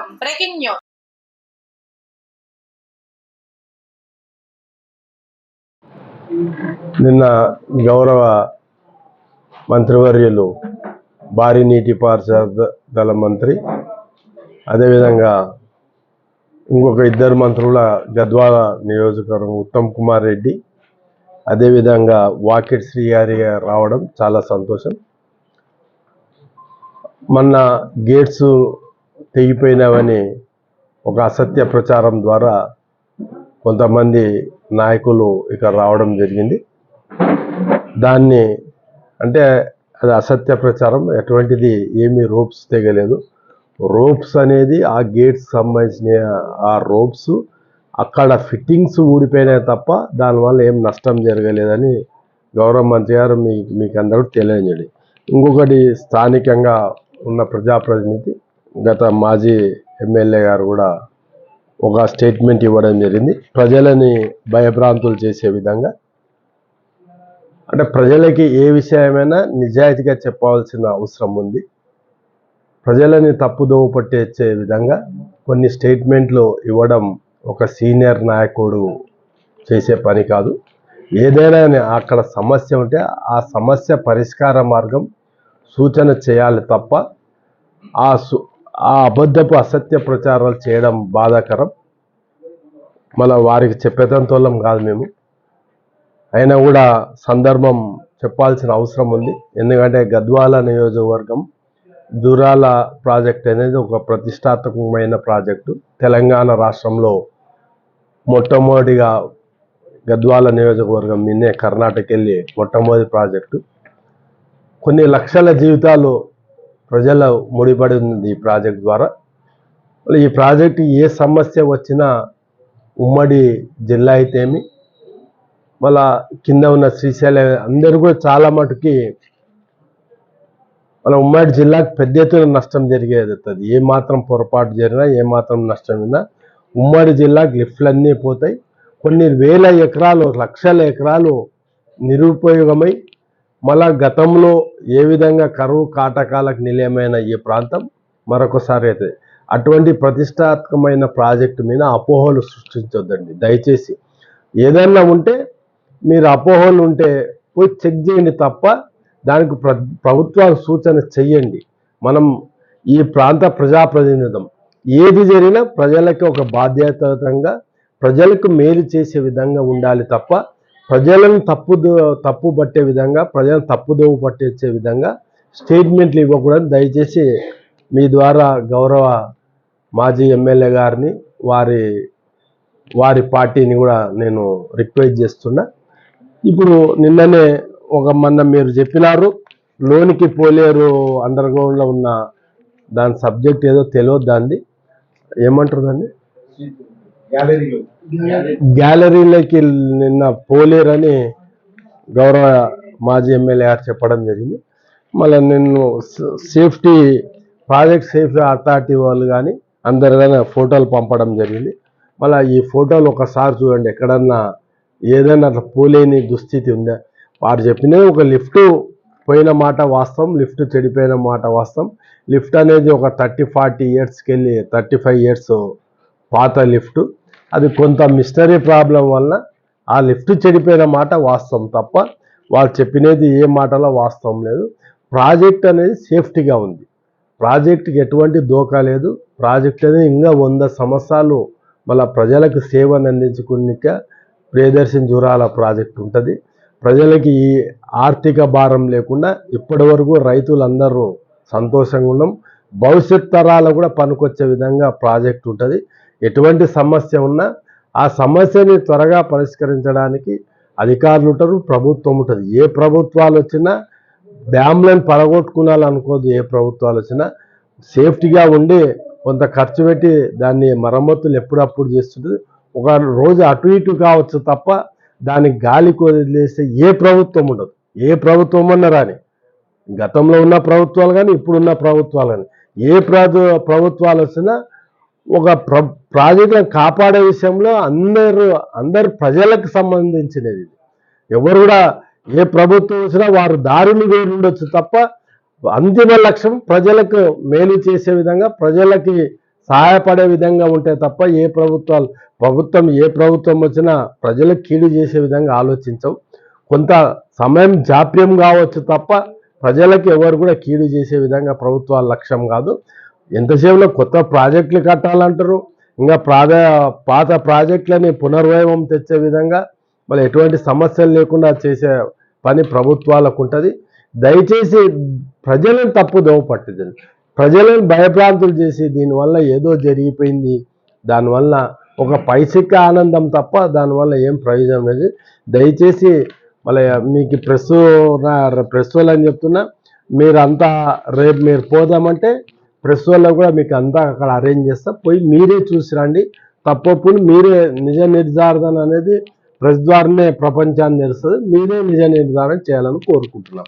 స్వాగతం breaking news. నిన్న గౌరవ మంత్రివర్యులు భారీ నీటి పారుదల మంత్రి అదేవిధంగా ఇంకొక ఇద్దరు మంత్రుల గద్వాల నియోజకవర్గం ఉత్తమ్ కుమార్ రెడ్డి అదేవిధంగా వాకిట్ శ్రీ గారి రావడం చాలా సంతోషం. మొన్న గేట్స్ తెగిపోయినావని ఒక అసత్య ప్రచారం ద్వారా కొంతమంది నాయకులు ఇక్కడ రావడం జరిగింది. దాన్ని అంటే అది అసత్య ప్రచారం ఎటువంటిది ఏమీ రోప్స్ తెగలేదు. రోప్స్ అనేది ఆ గేట్స్ సంబంధించిన ఆ రోప్స్ అక్కడ ఫిట్టింగ్స్ ఊడిపోయినాయి తప్ప దానివల్ల ఏం నష్టం జరగలేదని గౌరవ మంత్రి గారు మీ మీకు అందరూ తెలియజేయండి. ఇంకొకటి స్థానికంగా ఉన్న ప్రజాప్రతినిధి గత మాజీ ఎమ్మెల్యే గారు కూడా ఒక స్టేట్మెంట్ ఇవ్వడం జరిగింది. ప్రజలని భయభ్రాంతులు చేసే విధంగా అంటే ప్రజలకి ఏ విషయమైనా నిజాయితీగా చెప్పవలసిన అవసరం ఉంది. ప్రజలని తప్పుదోవ పట్టేచ్చే విధంగా కొన్ని స్టేట్మెంట్లు ఇవ్వడం ఒక సీనియర్ నాయకుడు చేసే పని కాదు. ఏదైనా అక్కడ సమస్య ఉంటే ఆ సమస్య పరిష్కార మార్గం సూచన చేయాలి తప్ప ఆ సు ఆ అబద్ధపు అసత్య ప్రచారాలు చేయడం బాధాకరం. మన వారికి చెప్పేదంతోళ్ళం కాదు మేము. అయినా కూడా సందర్భం చెప్పాల్సిన అవసరం ఉంది. ఎందుకంటే గద్వాల నియోజకవర్గం దురాల ప్రాజెక్ట్ అనేది ఒక ప్రతిష్టాత్మకమైన ప్రాజెక్టు. తెలంగాణ రాష్ట్రంలో మొట్టమొదటిగా గద్వాల నియోజకవర్గం నిన్నే కర్ణాటక వెళ్ళి మొట్టమొదటి ప్రాజెక్టు. కొన్ని లక్షల జీవితాలు ప్రజల ముడిపడి ఉంది ఈ ప్రాజెక్ట్ ద్వారా. ఈ ప్రాజెక్టు ఏ సమస్య వచ్చినా ఉమ్మడి జిల్లా అయితేమి మళ్ళా కింద ఉన్న శ్రీశైలం అందరూ కూడా చాలా మటుకి మన ఉమ్మడి జిల్లాకు పెద్ద ఎత్తున నష్టం జరిగేది ఏ మాత్రం పొరపాటు జరిగినా ఏ మాత్రం నష్టం అయినా ఉమ్మడి జిల్లాకు లిఫ్ట్లన్నీ పోతాయి. కొన్ని వేల ఎకరాలు లక్షల ఎకరాలు నిరుపయోగమై మళ్ళా గతంలో ఏ విధంగా కరువు కాటకాలకు నిలయమైన ఈ ప్రాంతం మరొకసారి అయితే అటువంటి ప్రతిష్టాత్మకమైన ప్రాజెక్టు మీద అపోహలు సృష్టించొద్దండి. దయచేసి ఏదైనా ఉంటే మీరు అపోహలు ఉంటే పోయి చెక్ చేయండి తప్ప దానికి ప్ర ప్రభుత్వాలు సూచన చెయ్యండి. మనం ఈ ప్రాంత ప్రజాప్రతినిధం ఏది జరిగినా ప్రజలకి ఒక బాధ్యతంగా ప్రజలకు మేలు చేసే విధంగా ఉండాలి తప్ప ప్రజలను తప్పు తప్పు పట్టే విధంగా ప్రజలను తప్పుదోవ పట్టించే విధంగా స్టేట్మెంట్లు ఇవ్వకూడదు. దయచేసి మీ ద్వారా గౌరవ మాజీ ఎమ్మెల్యే గారిని వారి వారి పార్టీని కూడా నేను రిక్వెస్ట్ చేస్తున్నా. ఇప్పుడు నిన్ననే ఒక మొన్న మీరు చెప్పినారు లోనికి పోలేరు అండర్ గ్రౌండ్లో ఉన్న దాని సబ్జెక్ట్ ఏదో తెలియదు దాన్ని ఏమంటారు దాన్ని? గ్యాలరీలోకి నిన్న పోలేరని గౌరవ మాజీ ఎమ్మెల్యే గారు చెప్పడం జరిగింది. మళ్ళీ నేను సేఫ్టీ ప్రాజెక్ట్ సేఫ్టీ అథారిటీ వాళ్ళు కానీ అందరికైనా ఫోటోలు పంపడం జరిగింది. మళ్ళీ ఈ ఫోటోలు ఒకసారి చూడండి ఎక్కడన్నా ఏదైనా అట్లా పోలేని దుస్థితి ఉందా? వారు చెప్పినది ఒక లిఫ్ట్ పోయిన మాట వాస్తవం లిఫ్ట్ చెడిపోయిన మాట వాస్తవం. లిఫ్ట్ అనేది ఒక థర్టీ ఫార్టీ ఇయర్స్కి వెళ్ళి థర్టీ ఫైవ్ ఇయర్స్ పాత లిఫ్ట్. అది కొంత మిస్టరీ ప్రాబ్లం వలన ఆ లిఫ్ట్ చెడిపోయిన మాట వాస్తవం తప్ప వాళ్ళు చెప్పినది ఏ మాటలో వాస్తవం లేదు. ప్రాజెక్ట్ అనేది సేఫ్టీగా ఉంది. ప్రాజెక్ట్కి ఎటువంటి దోకా లేదు. ప్రాజెక్ట్ అనేది ఇంకా వంద సంవత్సరాలు మళ్ళీ ప్రజలకు సేవను అందించుకునిక ప్రియదర్శన్ జూరాల ప్రాజెక్ట్ ఉంటుంది. ప్రజలకి ఈ ఆర్థిక భారం లేకుండా ఇప్పటి వరకు రైతులందరూ సంతోషంగా ఉన్నాం. భవిష్యత్ తరాలు కూడా పనికొచ్చే విధంగా ప్రాజెక్ట్ ఉంటుంది. ఎటువంటి సమస్య ఉన్నా ఆ సమస్యని త్వరగా పరిష్కరించడానికి అధికారులు ఉంటారు ప్రభుత్వం ఉంటుంది. ఏ ప్రభుత్వాలు వచ్చినా డ్యామ్లను పడగొట్టుకునాలనుకోదు ఏ ప్రభుత్వాలు వచ్చినా. సేఫ్టీగా ఉండి కొంత ఖర్చు పెట్టి దాన్ని మరమ్మతులు ఎప్పుడప్పుడు చేస్తుంటుంది. ఒక రోజు అటు ఇటు కావచ్చు తప్ప దానికి గాలి వదిలేస్తే ఏ ప్రభుత్వం ఉండదు. ఏ ప్రభుత్వం అన్నా రాని. గతంలో ఉన్న ప్రభుత్వాలు కానీ ఇప్పుడున్న ప్రభుత్వాలు కానీ. ఏ ప్రభుత్వాలు వచ్చినా ఒక ప్ర ప్రాజెక్టులను కాపాడే విషయంలో అందరు అందరు ప్రజలకు సంబంధించినది. ఎవరు కూడా ఏ ప్రభుత్వం వచ్చినా వారు దారులు వేరు ఉండొచ్చు తప్ప అంతిమ లక్ష్యం ప్రజలకు మేలు చేసే విధంగా ప్రజలకి సహాయపడే విధంగా ఉంటే తప్ప ఏ ప్రభుత్వాలు ప్రభుత్వం ఏ ప్రభుత్వం వచ్చినా ప్రజలకు కీడు చేసే విధంగా ఆలోచించవు. కొంత సమయం జాప్యం కావచ్చు తప్ప ప్రజలకు ఎవరు కూడా కీడు చేసే విధంగా ప్రభుత్వాల లక్ష్యం కాదు. ఎంతసేపులో కొత్త ప్రాజెక్టులు కట్టాలంటారు? ఇంకా ప్రాధ పాత ప్రాజెక్టులని పునర్వైవం తెచ్చే విధంగా మళ్ళీ ఎటువంటి సమస్యలు లేకుండా చేసే పని ప్రభుత్వాలకు ఉంటుంది. దయచేసి ప్రజలను తప్పు దోవ పట్టించండి ప్రజలను భయభ్రాంతులు చేసి దీనివల్ల ఏదో జరిగిపోయింది. దానివల్ల ఒక పైసిక ఆనందం తప్ప దానివల్ల ఏం ప్రయోజనం లేదు. దయచేసి మళ్ళీ మీకు ప్రెస్ ప్రెస్ వాళ్ళు అని చెప్తున్నా మీరంతా రేపు మీరు పోదామంటే ప్రెస్ వాళ్ళు కూడా మీకు అంతా అక్కడ అరేంజ్ చేస్తా. పోయి మీరే చూసి రండి. తప్పప్పుడు మీరే నిజ నిర్ధారణ అనేది ప్రెస్ ద్వారానే ప్రపంచాన్ని తెలుస్తుంది. మీరే నిజ నిర్ధారణ చేయాలని కోరుకుంటున్నాం.